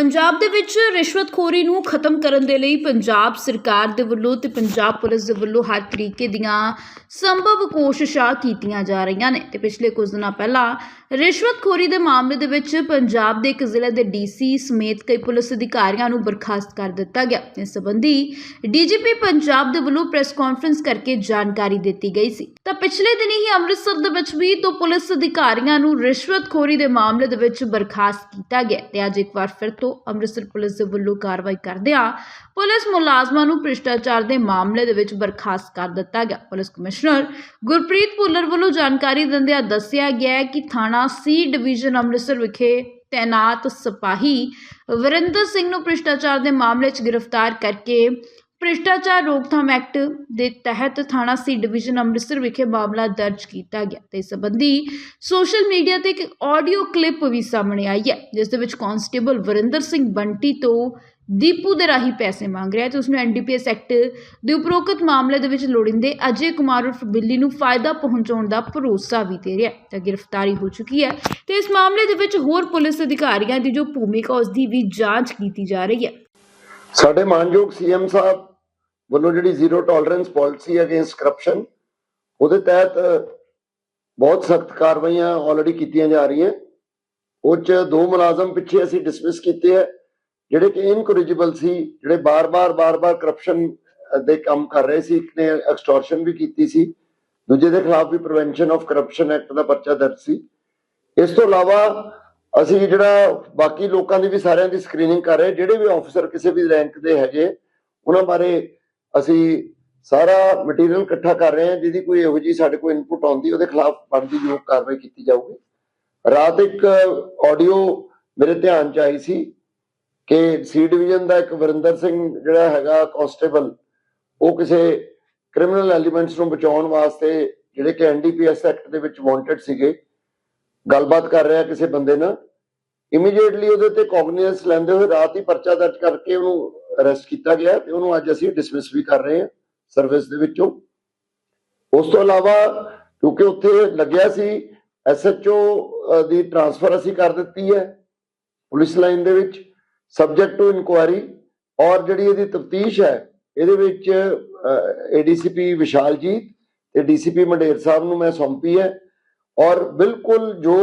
ਪੰਜਾਬ ਦੇ ਵਿੱਚ ਰਿਸ਼ਵਤਖੋਰੀ ਨੂੰ ਖਤਮ ਕਰਨ ਦੇ ਲਈ ਪੰਜਾਬ ਸਰਕਾਰ ਦੇ ਵੱਲੋਂ ਤੇ ਪੰਜਾਬ ਪੁਲਿਸ ਦੇ ਵੱਲੋਂ ਹਰ ਤਰੀਕੇ ਦੀਆਂ ਸੰਭਵ ਕੋਸ਼ਿਸ਼ਾਂ ਕੀਤੀਆਂ ਜਾ ਰਹੀਆਂ ਨੇ। ਤੇ ਪਿਛਲੇ ਕੁਝ ਦਿਨਾਂ ਪਹਿਲਾਂ ਰਿਸ਼ਵਤਖੋਰੀ ਦੇ ਮਾਮਲੇ ਦੇ ਵਿੱਚ ਪੰਜਾਬ ਦੇ ਇੱਕ ਜ਼ਿਲ੍ਹੇ ਦੇ ਡੀਸੀ ਸਮੇਤ ਕਈ ਪੁਲਿਸ ਅਧਿਕਾਰੀਆਂ ਨੂੰ ਬਰਖਾਸਤ ਕਰ ਦਿੱਤਾ ਗਿਆ। ਇਸ ਸੰਬੰਧੀ ਡੀਜੀਪੀ ਪੰਜਾਬ ਦੇ ਵੱਲੋਂ ਪ੍ਰੈਸ ਕਾਨਫਰੰਸ ਕਰਕੇ ਜਾਣਕਾਰੀ ਦਿੱਤੀ ਗਈ ਸੀ। ਤਾਂ ਪਿਛਲੇ ਦਿਨੀ ਹੀ ਅੰਮ੍ਰਿਤਸਰ ਦੇ ਵਿੱਚ ਵੀ ਦੋ ਪੁਲਿਸ ਅਧਿਕਾਰੀਆਂ ਨੂੰ ਰਿਸ਼ਵਤਖੋਰੀ ਦੇ ਮਾਮਲੇ ਦੇ ਵਿੱਚ ਬਰਖਾਸਤ ਕੀਤਾ ਗਿਆ ਤੇ ਅੱਜ ਇੱਕ ਵਾਰ ਫਿਰ ਤੋਂ ਅੰਮ੍ਰਿਤਸਰ ਪੁਲਿਸ ਦੇ ਵੱਲੋਂ ਕਾਰਵਾਈ ਕਰਦਿਆਂ ਪੁਲਿਸ ਮੁਲਾਜ਼ਮਾਂ ਨੂੰ ਭ੍ਰਿਸ਼ਟਾਚਾਰ ਦੇ ਮਾਮਲੇ ਦੇ ਵਿੱਚ ਬਰਖਾਸਤ ਕਰ ਦਿੱਤਾ ਗਿਆ। ਪੁਲਿਸ ਕਮਿਸ਼ਨਰ ਗੁਰਪ੍ਰੀਤ ਭੁੱਲਰ ਵੱਲੋਂ ਜਾਣਕਾਰੀ ਦਿੰਦਿਆਂ ਦੱਸਿਆ ਗਿਆ ਕਿ ਥਾਣਾ ਸੀ ਡਿਵੀਜ਼ਨ ਅੰਮ੍ਰਿਤਸਰ ਵਿਖੇ ਤੈਨਾਤ ਸਿਪਾਹੀ ਵਰਿੰਦਰ ਸਿੰਘ ਨੂੰ ਭ੍ਰਿਸ਼ਟਾਚਾਰ ਦੇ ਮਾਮਲੇ 'ਚ ਗ੍ਰਿਫਤਾਰ ਕਰਕੇ ਭ੍ਰਿਸ਼ਟਾਚਾਰ ਰੋਕਥਾਮ ਐਕਟ ਦੇ ਤਹਿਤ ਥਾਣਾ ਸੀ ਡਿਵੀਜ਼ਨ ਅੰਮ੍ਰਿਤਸਰ ਵਿਖੇ ਮਾਮਲਾ ਦਰਜ ਕੀਤਾ ਗਿਆ ਤੇ ਇਸ ਸੰਬੰਧੀ ਸੋਸ਼ਲ ਮੀਡੀਆ ਤੇ ਇੱਕ ਆਡੀਓ ਕਲਿੱਪ ਵੀ ਸਾਹਮਣੇ ਆਈ ਹੈ, ਜਿਸ ਦੇ ਵਿੱਚ ਕਾਂਸਟੇਬਲ ਵਰਿੰਦਰ ਸਿੰਘ ਬੰਟੀ ਤੋਂ ਦੀਪੂ ਦੇ ਰਾਹੀਂ ਪੈਸੇ ਮੰਗ ਰਿਹਾ ਹੈ ਤੇ ਉਸ ਨੂੰ ਐਨਡੀਪੀਐਸ ਐਕਟ ਦੇ ਉਪਰੋਕਤ ਮਾਮਲੇ ਦੇ ਵਿੱਚ ਲੋੜਿੰਦੇ ਅਜੇ ਕੁਮਾਰ ਉਰਫ ਬਿੱਲੀ ਨੂੰ ਫਾਇਦਾ ਪਹੁੰਚਾਉਣ ਦਾ ਭਰੋਸਾ ਵੀ ਦੇ ਰਿਹਾ ਤਾਂ ਗ੍ਰਿਫਤਾਰੀ ਹੋ ਚੁੱਕੀ ਹੈ ਤੇ ਇਸ ਮਾਮਲੇ ਦੇ ਵਿੱਚ ਹੋਰ ਪੁਲਿਸ ਅਧਿਕਾਰੀਆਂ ਦੀ ਜੋ ਭੂਮਿਕਾ ਉਸ ਦੀ ਵੀ ਜਾਂਚ ਕੀਤੀ ਜਾ ਰਹੀ ਹੈ। ਸਾਡੇ ਮਾਨਯੋਗ ਸੀਐਮ ਸਾਹਿਬ ਵੱਲੋਂ ਜਿਹੜੀ zero tolerance policy against corruption ਉਹਦੇ ਤਹਿਤ ਬਹੁਤ ਸਖਤ ਕਾਰਵਾਈਆਂ ਆਲਰੇਡੀ ਕੀਤੀਆਂ ਜਾ ਰਹੀਆਂ। ਉਹ ਚ ਦੋ ਮੁਲਾਜ਼ਮ ਪਿੱਛੇ ਅਸੀਂ ਡਿਸਮਿਸ ਕੀਤੇ ਹੈ ਜਿਹੜੇ ਕਿ ਇਨਕੋਰਿਜੀਬਲ ਸੀ, ਜਿਹੜੇ ਬਾਰ-ਬਾਰ ਬਾਰ-ਬਾਰ ਕਰਪਸ਼ਨ ਦੇ ਕੰਮ ਕਰ ਰਹੇ ਸੀ, ਇੱਕ ਨੇ ਐਕਸਟੋਰਸ਼ਨ ਵੀ ਕੀਤੀ ਸੀ, ਦੂਜੇ ਦੇ ਖਿਲਾਫ ਵੀ ਪ੍ਰੀਵੈਂਸ਼ਨ ਆਫ ਕਰਪਸ਼ਨ ਐਕਟ ਦਾ ਪਰਚਾ ਦਰਜ ਸੀ। ਇਸ ਤੋਂ ਇਲਾਵਾ ਅਸੀਂ ਜਿਹੜਾ ਬਾਕੀ ਲੋਕਾਂ ਦੀ ਵੀ ਸਾਰਿਆਂ ਦੀ ਸਕਰੀਨਿੰਗ ਕਰ ਰਹੇ ਜਿਹੜੇ ਵੀ ਆਫੀਸਰ ਕਿਸੇ ਵੀ ਰੈਂਕ ਦੇ ਹੈਗੇ, ਉਹਨਾਂ ਬਾਰੇ ਅਸੀਂ ਸਾਰਾ ਮਟੀਰੀਅਲ ਇਕੱਠਾ ਕਰ ਰਹੇ ਹਾਂ, ਜਿਹਦੀ ਕੋਈ ਇਹੋ ਜੀ ਸਾਡੇ ਕੋਲ ਇਨਪੁਟ ਆਉਂਦੀ, ਉਹਦੇ ਖਿਲਾਫ ਬਣਦੀ ਯੋਗ ਕਾਰਵਾਈ ਕੀਤੀ ਜਾਊਗੀ। ਰਾਤ ਇੱਕ ਆਡੀਓ ਮੇਰੇ ਧਿਆਨ ਚ ਆਈ ਸੀ ਕਿ ਸੀ ਡਿਵੀਜ਼ਨ ਦਾ ਇੱਕ ਵਰਿੰਦਰ ਸਿੰਘ ਜਿਹੜਾ ਹੈਗਾ ਕਾਂਸਟੇਬਲ ਉਹ ਕਿਸੇ ਕ੍ਰਿਮੀਨਲ ਐਲੀਮੈਂਟਸ ਨੂੰ ਬਚਾਉਣ ਵਾਸਤੇ ਜਿਹੜੇ ਕਿ ਐਨਡੀਪੀਐਸ ਐਕਟ ਦੇ ਵਿੱਚ ਵਾਂਟਡ ਸੀਗੇ, ਗੱਲਬਾਤ ਕਰ ਰਿਹਾ ਕਿਸੇ ਬੰਦੇ ਨਾਲ। ਇਮੀਡੀਏਟਲੀ ਉਹਦੇ ਤੇ ਕੌਗਨੀਜ਼ੈਂਸ ਲੈਂਦੇ ਹੋਏ ਰਾਤ ਹੀ ਪਰਚਾ ਦਰਜ ਕਰਕੇ ਉਹਨੂੰ ਅਰੈਸਟ ਕੀਤਾ ਗਿਆ ਤੇ ਉਹਨੂੰ ਅੱਜ ਅਸੀਂ ਡਿਸਮਿਸ ਵੀ ਕਰ ਰਹੇ ਹਾਂ ਸਰਵਿਸ ਦੇ ਵਿੱਚੋਂ। ਉਸ ਤੋਂ ਇਲਾਵਾ ਕਿਉਂਕਿ ਉੱਥੇ ਲੱਗਿਆ ਸੀ ਐਸਐਚਓ ਦੀ ਟਰਾਂਸਫਰ ਅਸੀਂ ਕਰ ਦਿੱਤੀ ਹੈ ਪੁਲਿਸ ਲਾਈਨ ਦੇ ਵਿੱਚ ਸਬਜੈਕਟ ਟੂ ਇਨਕੁਆਇਰੀ ਔਰ ਜਿਹੜੀ ਇਹਦੀ ਤਫਤੀਸ਼ ਹੈ ਇਹਦੇ ਵਿੱਚ ਏਡੀਸੀਪੀ ਵਿਸ਼ਾਲਜੀਤ ਤੇ ਡੀਸੀਪੀ ਮੰਡੇਰ ਸਾਹਿਬ ਨੂੰ ਮੈਂ ਸੌਂਪੀ ਹੈ ਔਰ ਬਿਲਕੁਲ ਜੋ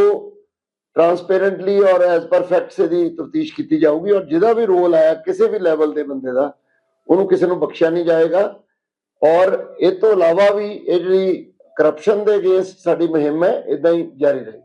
ਟਰਾਂਸਪੇਰੈਂਟਲੀ ਔਰ ਐਸ ਪਰ ਫੈਕਟਸ ਦੀ ਤਫਤੀਸ਼ ਕੀਤੀ ਜਾਊਗੀ ਔਰ ਜਿਹਦਾ ਵੀ ਰੋਲ ਆਇਆ, ਕਿਸੇ ਵੀ ਲੈਵਲ ਦੇ ਬੰਦੇ ਦਾ, ਉਹਨੂੰ ਕਿਸੇ ਨੂੰ ਬਖਸ਼ਿਆ ਨਹੀਂ ਜਾਏਗਾ। ਔਰ ਇਹ ਤੋਂ ਇਲਾਵਾ ਵੀ ਇਹ ਜਿਹੜੀ ਕਰਪਸ਼ਨ ਦੇ ਅਗੇਂਸਟ ਸਾਡੀ ਮੁਹਿੰਮ ਹੈ ਇਦਾਂ ਹੀ ਜਾਰੀ ਰਹੇਗੀ।